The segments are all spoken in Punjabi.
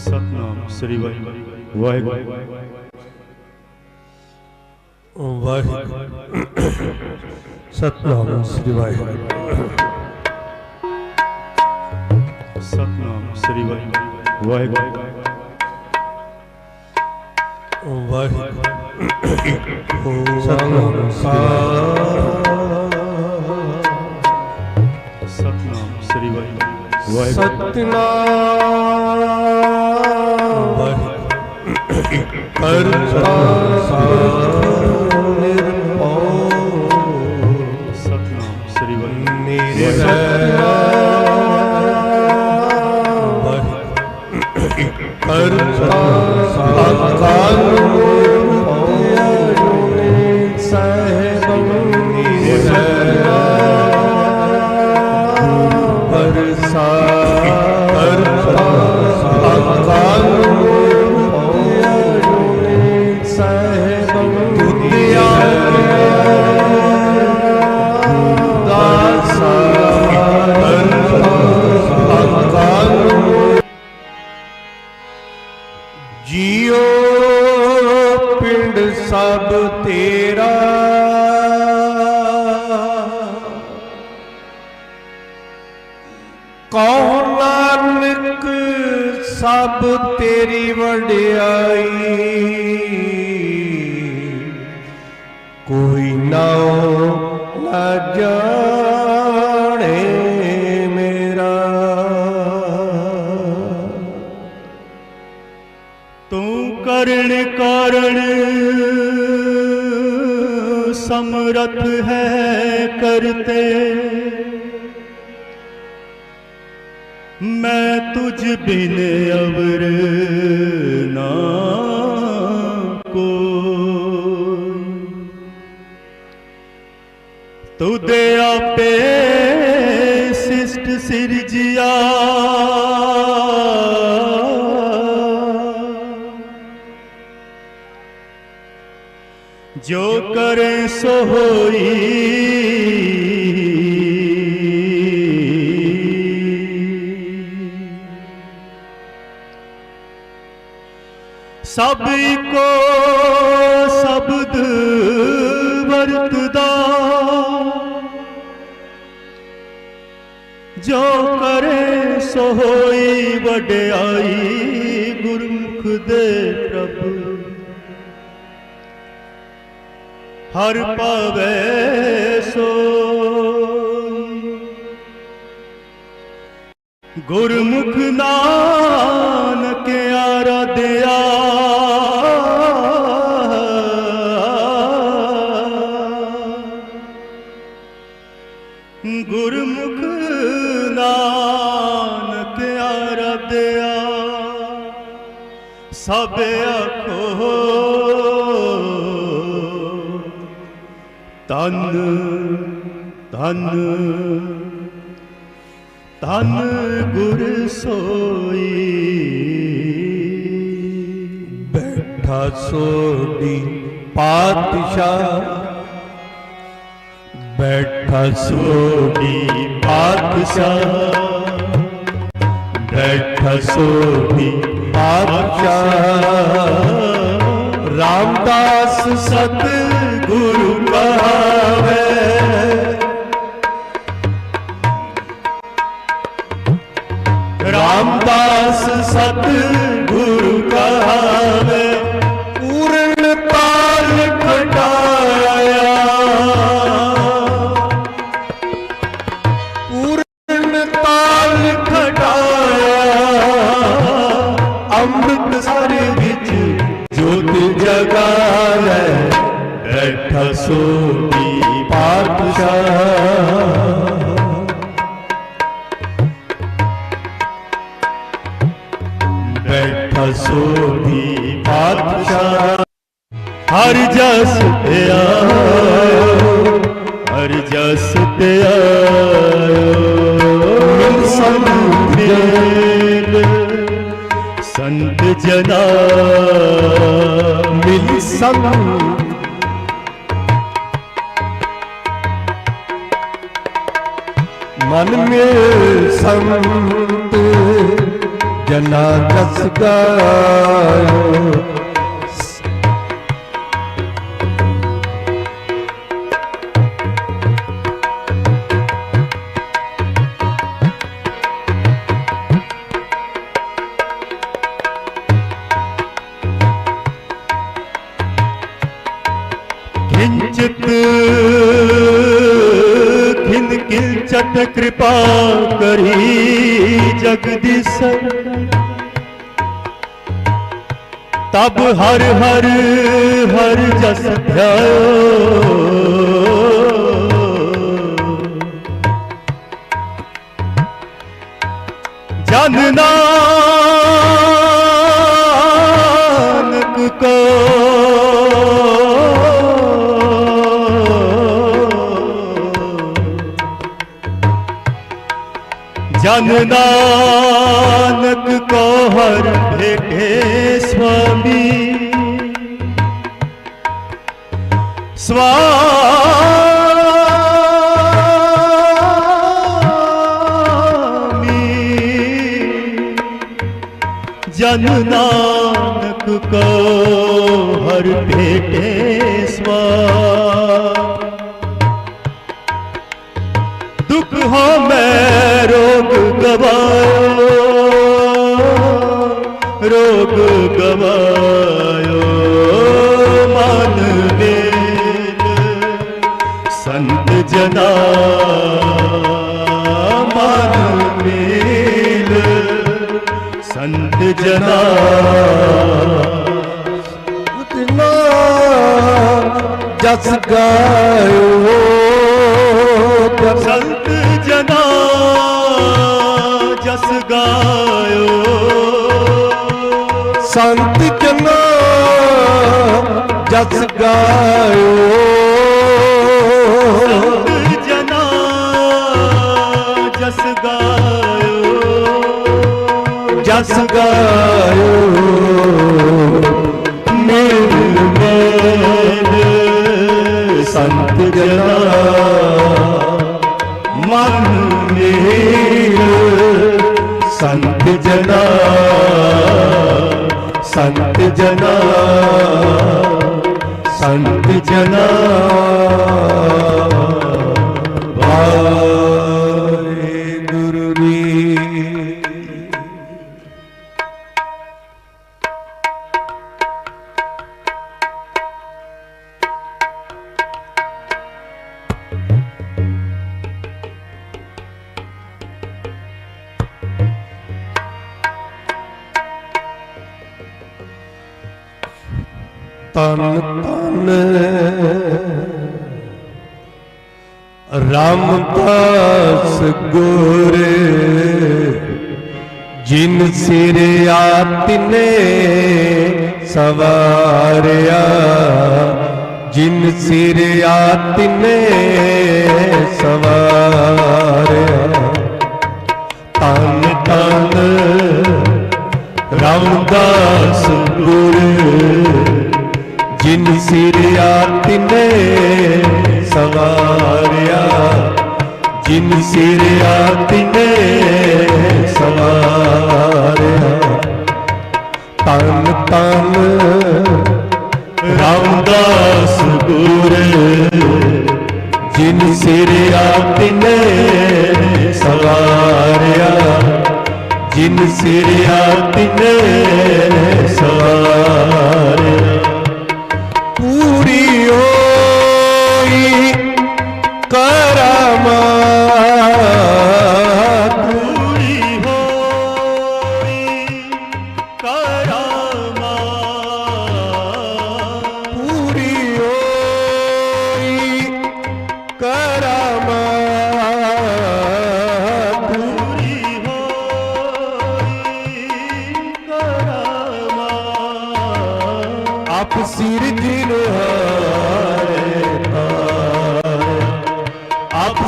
ਸਤਨਾਮ ਸ੍ਰੀ ਵਾਹਿਗੁਰੂ। ਵਾਹਿਗੁਰੂ। ਵਾਹਿਗੁਰੂ ਸਤਨਾਮ ਸ੍ਰੀ ਵਾਹਿਗੁਰੂ। ਸਤਨਾਮ ਸ੍ਰੀ ਵਾਹਿਗੁਰੂ। ਵਾਹਿਗੁਰੂ ਵਾਹਿਗੁਰੂ। ਸਤਨਾਮ ਸਤਨਾਮ ਸ੍ਰੀ ਵਾਹਿਗੁਰੂ। ਸਤਨਾਮ। ਕਰਤਾ ਕੌਣ ਨਾਨਕ ਸਭ ਤੇਰੀ ਵਡਿਆਈ? ਕੋਈ ਨਾਉ ਨਾ ਜਾਣੇ ਮੇਰਾ। ਤੂੰ ਕਰਨ ਕਾਰਣ ਸਮਰਥ ਹੈ ਕਰਤੇ। ਤੁਝ ਬਿਨ ਅਵਰ ਨਾ ਕੋਈ। ਤੁਦੇ ਆਪੇ ਸਿਸ਼ਟ ਸਿਰਜਿਆ ਵਡਿਆਈ ਗੁਰਮੁਖ ਦੇ ਪ੍ਰਭ। ਹਰ ਪਾਵੇ ਸੋਈ। ਗੁਰਮੁਖ ਨਾਨਕ ਬੈਠਾ ਪਾਤਸ਼ਾਹ। ਬੈਠਾ ਸੋਡੀ ਪਾਤਸ਼ਾਹ। ਬੈਠਾ ਸੋਡੀ ਪਾਤਸ਼ਾਹ। ਰਾਮਦਾਸ ਸਤ ਗੁਰੂ ਕਹਾਵੇ। ਜਸ ਹਰ ਹਰ ਹਰ ਜਸ ਧਿਆਇਓ। ਜਨ ਨਾਨਕ ਕੋ। ਜਨ ਨਾਨਕ नानक को हर भेटे स्वामी स्वामी जन नानक को हर भेटे स्वा ਸੰਤ ਜਨਾ ਮਨ ਮੇਲ। ਸੰਤ ਜਨਾ ਉਤਨਾ ਜਸ ਗਾਇਓ। ਸੰਤ ਜਨਾ ਜਸ ਗਾਇਓ। ਸੰਤ ਜਨਾ ਜਸ ਗਾਇਓ। ਜਸ ਗਾਇਓ। ਮੇਲ ਮੇਲ ਸੰਤ ਜਨਾ। ਮਨ ਮੇਲ ਸੰਤ ਜਨਾ। ਸੰਤ ਜਨਾ। ਸੰਤ ਜਨਾ। ਰਾਮਦਾਸ ਗੁਰ, ਜਿਨ ਸਿਰ ਆਤਨੇ ਸਵਾਰਿਆ, ਜਿਨ ਸਿਰ ਆਤਨੇ ਸਵਾਰਿਆ। ਤਨ ਤਨ ਰਾਮਦਾਸ ਗੁਰ, ਜਿਨ ਸਿਰ ਆਤਨੇ ਸਵਾਰਿਆ, ਜਿਨ ਸਿਰ ਆਤਨੇ ਸਵਾਰਿਆ। ਤਨ ਤਨ ਰਾਮਦਾਸ ਗੁਰ, ਜਿਨ ਸਿਰ ਆਤਨੇ ਸਵਾਰਿਆ, ਜਿਨ ਸਿਰ ਆਤਨੇ ਸਵਾਰਿਆ।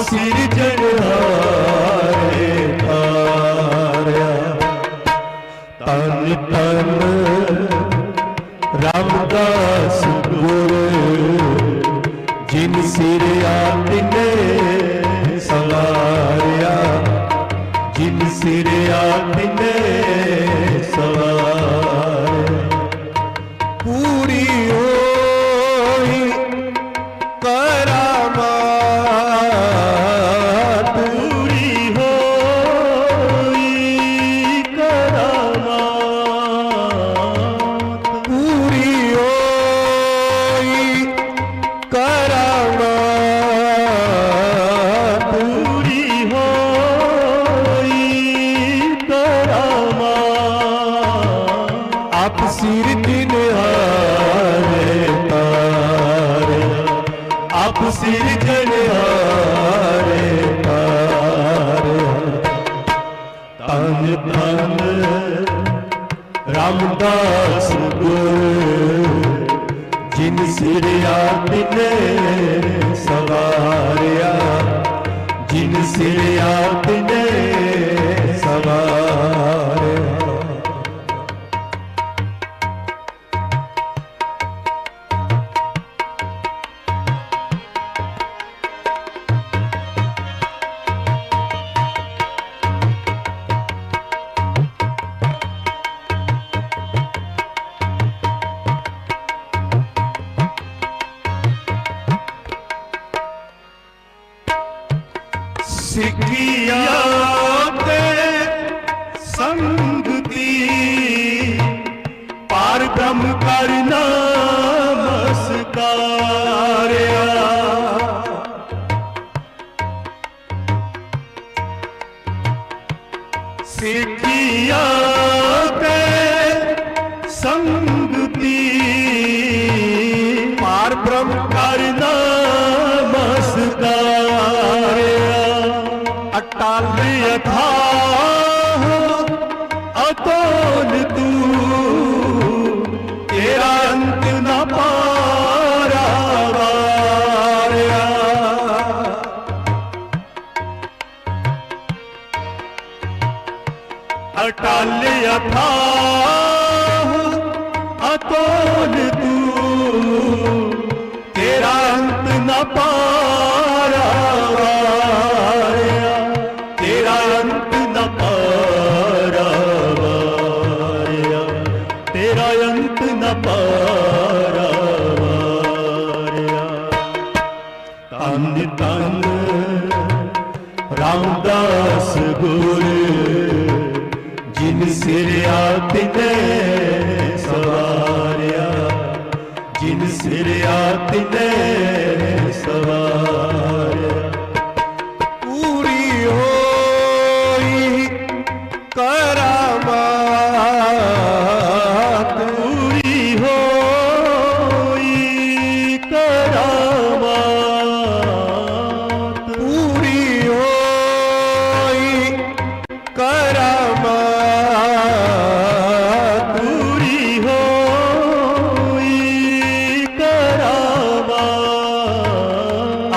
ਆਪ ਸਿਰਜਣ ਰਾਮਦਾਸ ਗੁਰ ਜਿਨ ਸਿਰਿਆ ਆਤਨੇ यथा ਤਨ ਤਨ ਰਾਮਦਾਸ ਗੁਰ ਜਿਨ ਸਿਰ ਆਤਨੇ ਸਵਾਰਿਆ ਜਿਨ ਸਿਰ ਆਤਨੇ ਸਵਾਰਿਆ।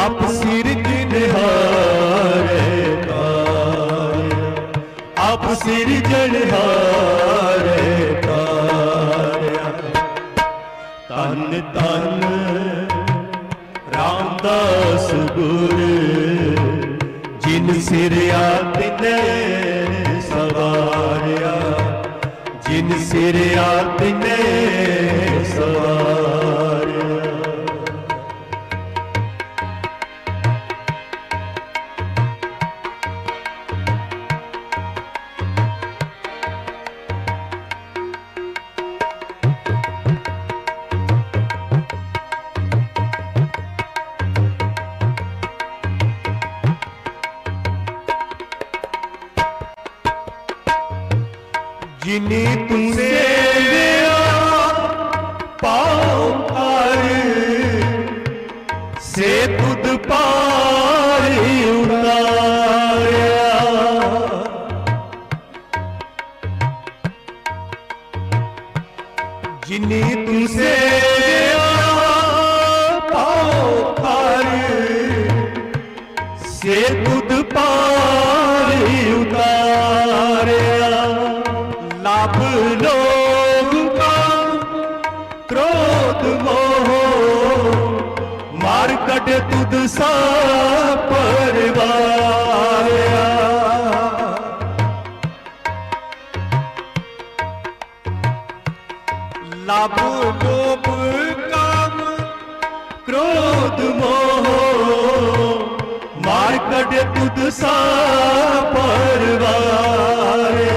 ਆਪ ਸਿਰ ਜਿਨਹਾਰੇ ਤਾਰਿਆ। ਆਪ ਸਿਰ ਜਨਹਾਰੇ ਤਾਰਿਆ। ਤਨ ਤਨ ਰਾਮਦਾਸ ਗੁਰ, ਜਿਨ ਸਿਰ ਆਤਨੇ ਸਵਾਰਿਆ, ਜਿਨ ਸਿਰ ਆਤਨੇ ਜਿਨੀ ਤੂੰ ਕੱਢ ਤੁਧ ਸਾ ਪਰਵਾਰਿਆ। ਲਭ ਲੋਭ ਕਾਮ, ਕ੍ਰੋਧ ਮੋਹ। ਮਾਰ ਕੱਢ ਤੁਧ ਸਾ ਪਰਵਾਰੇ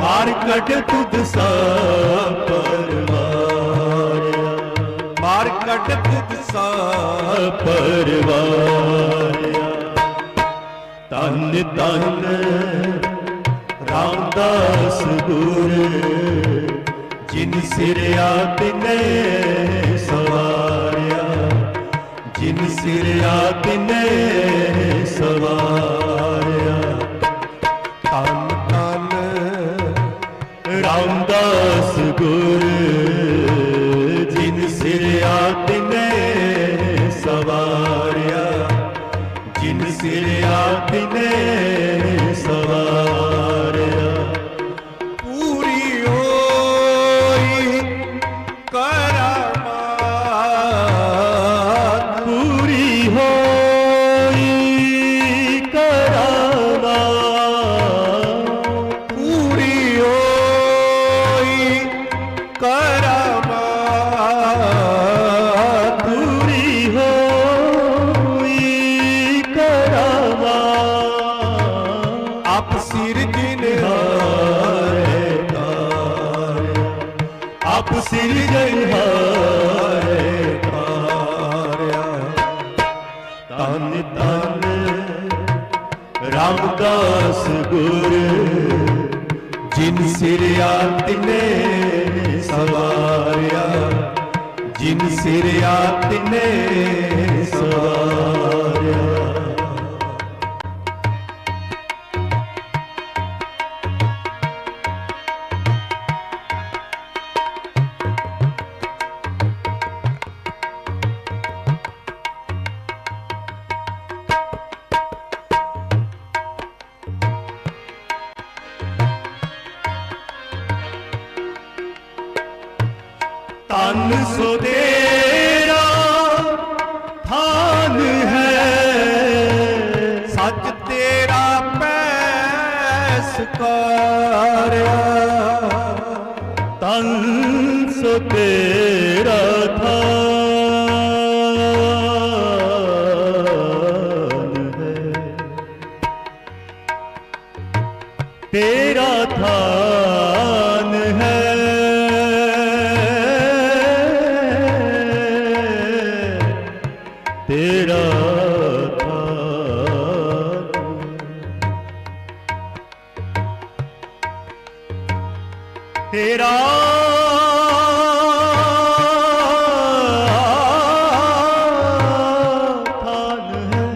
ਮਾਰ ਕੱਢ ਤੁਧ ਸਾ ਪਰਵਾਰਿਆ। ਮਾਰ ਕੱਢ ਪਰਵਾਰਿਆ। ਤਨ ਤਨ ਰਾਮਦਾਸ ਗੁਰ, ਜਿਨ ਸਿਰ ਆਤਨੇ ਸਵਾਰਿਆ। ਜਿਨ ਸਿਰ ਆਤਨੇ ਸਵਾਰਿਆ। ਸਿਰ ਜਿਨ ਹਾਰੇ ਆਪ ਸਿਰ ਜਨਹਾਰੇ ਤਾਰਿਆ ਤਨ ਤਨ ਰਾਮਦਾਸ ਗੁਰ ਜਿਨ ਸਿਰ ਆਤਿਨੇ ਸਵਾਰਿਆ ਜਿਨ ਸਿਰ ਆਤਿਨੇ ਸਵਾਰਿਆ ਤੇਰਾ ਤੇਰਾ ਥਾਨ ਹੈ।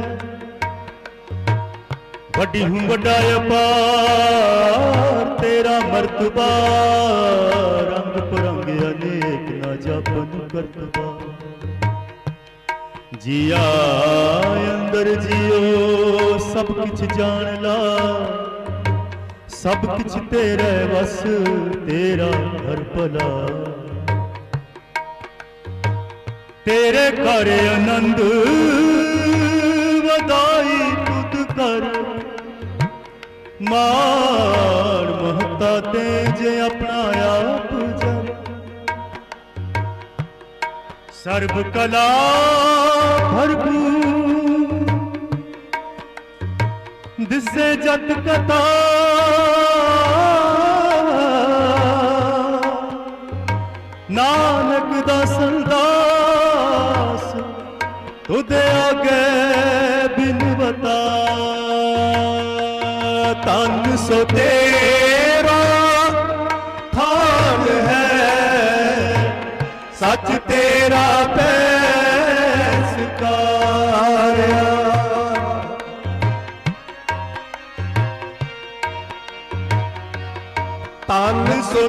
ਵੱਡੀ ਹੂੰ ਵੱਡਾ ਅਪਾਰ ਤੇਰਾ ਮਰਤਬਾ। ਜੀਆ, ਅੰਦਰ ਜਿਉ ਸਭ ਕਿਛ ਜਾਣ ਲਾ। ਸਭ ਕਿਛ ਤੇਰੇ ਵਸ, ਤੇਰਾ ਹਰ ਭਲਾ। ਤੇਰੇ ਘਰ ਆਨੰਦ, ਵਧਾਈ ਤੁਧ ਕਰ ਮਾਣ ਮਹਤਾ ਤੇ ਜੇ ਆਪਣਾ ਆਪ ਜਨ ਸਰਬ ਕਲਾ ਭਰਪੂਰ ਦਿਸੇ ਜਤ ਕਤਾ। ਨਾਨਕ ਦਾ ਸੰਦਾਸ ਤੁਧ ਅਗੇ ਬਿਨਵਤਾ ਤਨ ਸੋ ਤੇਰਾ ਥਾਨ ਹੈ। ਸੱਚ ਤੇਰਾ ਪੈਸ ਕਾਰਿਆ ਤਨ ਸੋ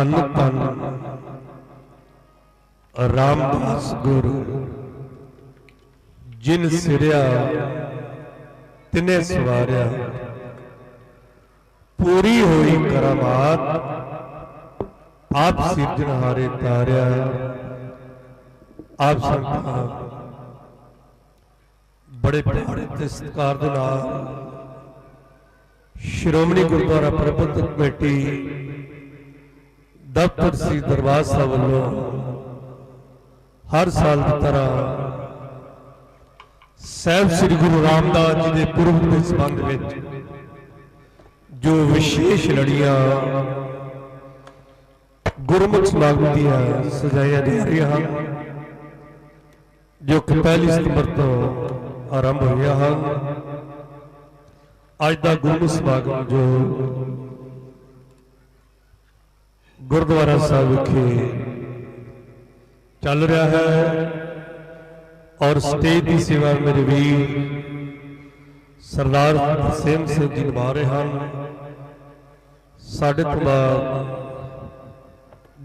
ਤਨ ਤਨ ਰਾਮਦਾਸ ਗੁਰੂ, ਜਿਨ ਸਿਰਿਆ, ਤਿਨੇ ਸਵਾਰਿਆ। ਪੂਰੀ ਹੋਈ ਕਰਾਮਾਤ, ਆਪ ਸਿਰਜਣਹਾਰੇ ਤਾਰਿਆ। ਆਪ ਸੰਤਾਂ, ਬੜੇ ਪਿਆਰੇ ਤੇ ਸਤਿਕਾਰ ਦੇ ਨਾਲ ਸ਼੍ਰੋਮਣੀ ਗੁਰਦੁਆਰਾ ਪ੍ਰਬੰਧਕ ਕਮੇਟੀ ਦਫ਼ਤਰ ਸ੍ਰੀ ਦਰਬਾਰ ਸਾਹਿਬ ਵੱਲੋਂ। ਹਰ ਸਾਲ ਦੀ ਤਰ੍ਹਾਂ ਸਹਿਬ ਸ੍ਰੀ ਗੁਰੂ ਰਾਮਦਾਸ ਜੀ ਦੇ ਪੁਰਬ ਦੇ ਸੰਬੰਧ ਵਿੱਚ ਜੋ ਵਿਸ਼ੇਸ਼ ਲੜੀਆਂ ਗੁਰਮੁਖ ਸਮਾਗਮ ਦੀਆਂ ਸਜਾਈਆਂ ਜਾ ਰਹੀਆਂ ਹਨ, ਜੋ ਕਿ ਪਹਿਲੀ ਸਤੰਬਰ ਤੋਂ ਆਰੰਭ ਹੋਈਆਂ ਹਨ, ਅੱਜ ਦਾ ਗੁਰਮੁਖ ਸਮਾਗਮ ਜੋ ਗੁਰਦੁਆਰਾ ਸਾਹਿਬ ਵਿਖੇ ਚੱਲ ਰਿਹਾ ਹੈ ਔਰ ਸਟੇਜ ਦੀ ਸੇਵਾ ਮੇਰੇ ਵੀਰ ਸਰਦਾਰ ਸੇਮ ਸਿੰਘ ਜੀ ਨਿਭਾ ਰਹੇ ਹਨ। ਸਾਡੇ ਤੋਂ ਬਾਅਦ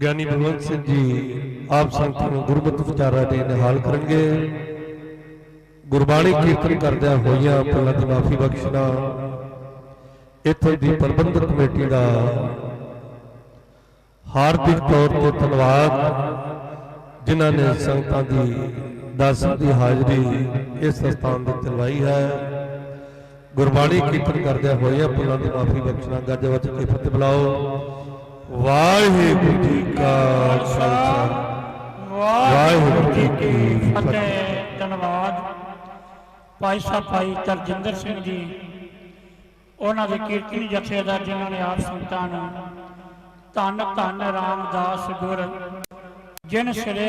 ਗਿਆਨੀ ਭਗਵੰਤ ਸਿੰਘ ਜੀ ਆਪ ਸੰਗਤਾਂ ਨੂੰ ਗੁਰਮਤਿ ਵਿਚਾਰਾਂ ਦੇ ਨਿਹਾਲ ਕਰਨਗੇ। ਗੁਰਬਾਣੀ ਕੀਰਤਨ ਕਰਦਿਆਂ ਹੋਈਆਂ ਪਹਿਲਾਂ ਦੀ ਮਾਫੀ ਬਖਸ਼ਣਾ, ਇੱਥੇ ਦੀ ਪ੍ਰਬੰਧਕ ਕਮੇਟੀ ਦਾ ਹਾਰਦਿਕ ਤੌਰ ਤੇ ਧੰਨਵਾਦ ਜਿਨ੍ਹਾਂ ਨੇ ਸੰਗਤਾਂ ਦੀ ਦਰਸ਼ਨ ਦੀ ਹਾਜ਼ਰੀ ਇਸ ਸਥਾਨ ਤੇ ਚਲਵਾਈ ਹੈ। ਗੁਰਬਾਣੀ ਕੀਰਤਨ ਕਰਦਿਆਂ ਹੋਇਆ ਭੁੱਲਾਂ ਦੀ ਮਾਫੀ ਬਖਸ਼ਣਾ, ਗੱਜ ਵੱਜ ਕੇ ਫਤਿਹ ਬੁਲਾਓ। ਵਾਹਿਗੁਰੂ ਜੀ ਕਾ ਖਾਲਸਾ। ਵਾਹਿਗੁਰੂ ਜੀ ਕੀ ਫਤਿਹ। ਧੰਨਵਾਦ। ਭਾਈ ਸਾਹਿਬ, ਭਾਈ ਤਰਜਿੰਦਰ ਸਿੰਘ ਜੀ, ਉਹਨਾਂ ਦੇ ਕੀਰਤਨੀ ਜਥੇਦਾਰ ਜਿਨ੍ਹਾਂ ਨੇ ਆਪ ਸੰਗਤਾਂ ਨੂੰ ਧੰਨ ਧੰਨ ਰਾਮਦਾਸ ਗੁਰ ਜਿਨ ਸਿਰੇ